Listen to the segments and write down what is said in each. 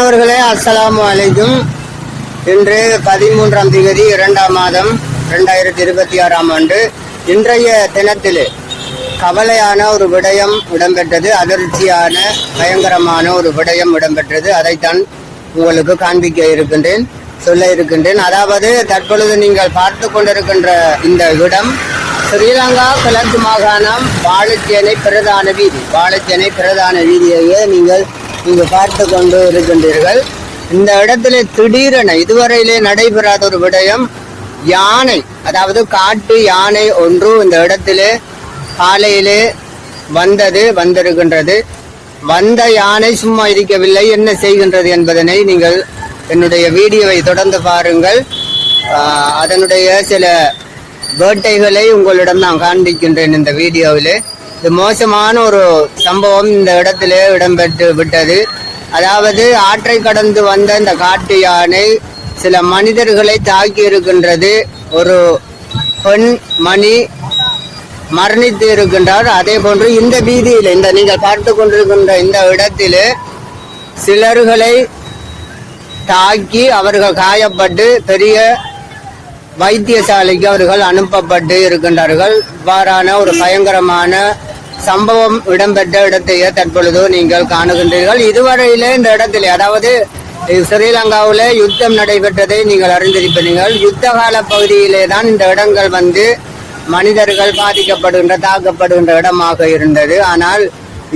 அவர்களே அஸ்லாம் அலைக்கும். இன்று பதிமூன்றாம் தேதி இரண்டாம் மாதம் இரண்டாயிரத்தி இருபத்தி ஆறாம் ஆண்டு. இன்றைய தினத்தில் கவலையான ஒரு விடயம் இடம்பெற்றது. அதிர்ச்சியான பயங்கரமான ஒரு விடயம் இடம்பெற்றது. அதைத்தான் உங்களுக்கு காண்பிக்க இருக்கின்றேன் சொல்ல இருக்கின்றேன். அதாவது தற்பொழுது நீங்கள் பார்த்து கொண்டிருக்கின்ற இந்த இடம் ஸ்ரீலங்கா கிழக்கு மாகாணம் வாழைச்சேனை பிரதான வீதி. வாழைச்சேனை பிரதான வீதியையே நீங்கள் இங்கு பார்த்து கொண்டு இருக்கின்றீர்கள். இந்த இடத்துல திடீரென இதுவரையிலே நடைபெறாத ஒரு விடயம் யானை அதாவது காட்டு யானை ஒன்று இந்த இடத்திலே காலையிலே வந்தது வந்திருக்கின்றது. வந்த யானை சும்மா இருக்கவில்லை என்ன செய்கின்றது என்பதனை நீங்கள் என்னுடைய வீடியோவை தொடர்ந்து பாருங்கள். அதனுடைய சில வேட்டைகளை உங்களிடம் நான் காண்பிக்கின்றேன் இந்த வீடியோவிலே. மோசமான ஒரு சம்பவம். இந்த இடத்திலே இடம்பெற்று விட்டது. அதாவது ஆற்றை கடந்து வந்த இந்த காட்டு யானை சில மனிதர்களை தாக்கி இருக்கின்றது. ஒரு பெண் மணி மரணித்து இருக்கின்றார். அதே போன்று இந்த வீதியில் இந்த நீங்கள் பார்த்து கொண்டிருக்கின்ற இந்த இடத்திலே சிலர்களை தாக்கி அவர்கள் காயப்பட்டு பெரிய வைத்தியசாலைக்கு அவர்கள் அனுப்பப்பட்டு இருக்கின்றார்கள். இவ்வாறான ஒரு பயங்கரமான சம்பவம் இடம்பெற்ற இடத்தையே தற்பொழுது நீங்கள் காணுகின்றீர்கள். இதுவரையிலே இந்த இடத்தில் அதாவது ஸ்ரீலங்காவில் யுத்தம் நடைபெற்றதை நீங்கள் அறிந்திருப்பீர்கள். யுத்த கால பகுதியிலே தான் இந்த இடங்கள் வந்து மனிதர்கள் பாதிக்கப்படுகின்ற தாக்கப்படுகின்ற இடமாக இருந்தது. ஆனால்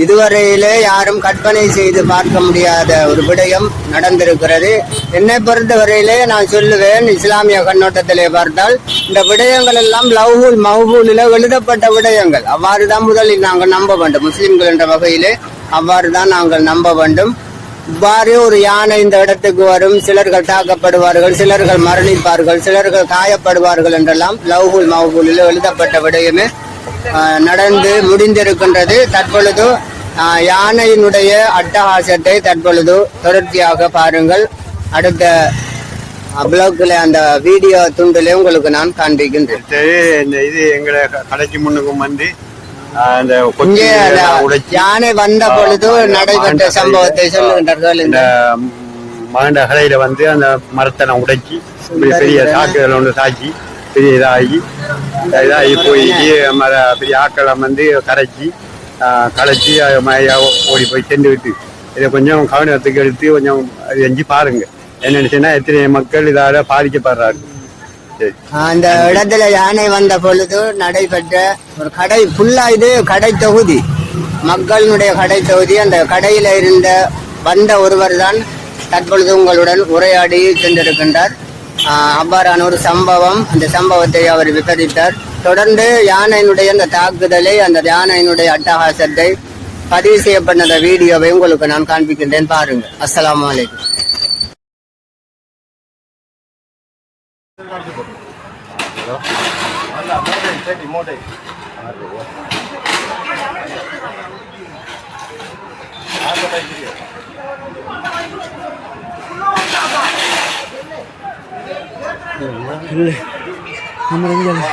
இதுவரையிலே யாரும் கற்பனை செய்து பார்க்க முடியாத ஒரு விடயம் நடந்திருக்கிறது. என்னை பொறுத்தவரையிலே நான் சொல்லுவேன் இஸ்லாமிய கண்ணோட்டத்திலே பார்த்தால் இந்த விடயங்கள் எல்லாம் லவ்ஹூல் மஹூலில் எழுதப்பட்ட விடயங்கள். அவ்வாறு தான் முதலில் நாங்கள் நம்ப வேண்டும். முஸ்லிம்கள் என்ற வகையிலே அவ்வாறு தான் நாங்கள் நம்ப வேண்டும். இவ்வாறு ஒரு யானை இந்த இடத்துக்கு வரும் சிலர்கள் தாக்கப்படுவார்கள் சிலர்கள் மரணிப்பார்கள் சிலர்கள் காயப்படுவார்கள் என்றெல்லாம் லவ்ஹூல் மஹூலில் எழுதப்பட்ட விடயமே. நடந்து முடிந்திருக்கின்றது. தற்பொழுது யானையினுடைய அட்டகாசத்தை தற்பொழுது தொடர்ச்சியாக பாருங்கள். அடுத்த பிளாக்ல அந்த வீடியோ துண்டிலே உங்களுக்கு நான் காண்பிக்கின்றேன். இது எங்களை கடைக்கு முன்னுக்கும் வந்து யானை வந்த பொழுது நடைபெற்ற சம்பவத்தை சொல்லுகின்றார்கள் இந்த கடையில வந்து அந்த மரத்தை நான் உடைச்சி பெரிய பெரிய சாக்குகள் ஒன்று சாக்கி பெரிய இதாகி இதாகி போய் மர பெரிய ஆக்களை வந்து கரைச்சி களைச்சி ஓடி போய் சென்று விட்டு. இதை கொஞ்சம் கவனத்துக்கு எடுத்து கொஞ்சம் அது செஞ்சு பாருங்க. என்னன்னு சொன்னா எத்தனை மக்கள் இதால பாதிக்கப்படுறாரு. சரி. அந்த இடத்துல யானை வந்த பொழுது நடைபெற்ற ஒரு கடை ஃபுல்லா இது கடை தொகுதி. மக்களினுடைய கடை தொகுதி. அந்த கடையில இருந்த வந்த ஒருவர் தான் தற்பொழுது உங்களுடன் உரையாடி சென்றிருக்கின்றார். அவ்வாறான ஒரு சம்பவம் அந்த சம்பவத்தை அவர் விவரித்தார் தொடர்ந்து யானையினுடைய அந்த தாக்குதலை அந்த யானையினுடைய அட்டகாசத்தை பதிவு செய்யப்பட்ட வீடியோவை உங்களுக்கு நான் காண்பிக்கின்றேன். பாருங்க. அஸ்லாம் வலைக்கும் ஆ അല്ലേ നമ്മുടെ വീടല്ലേ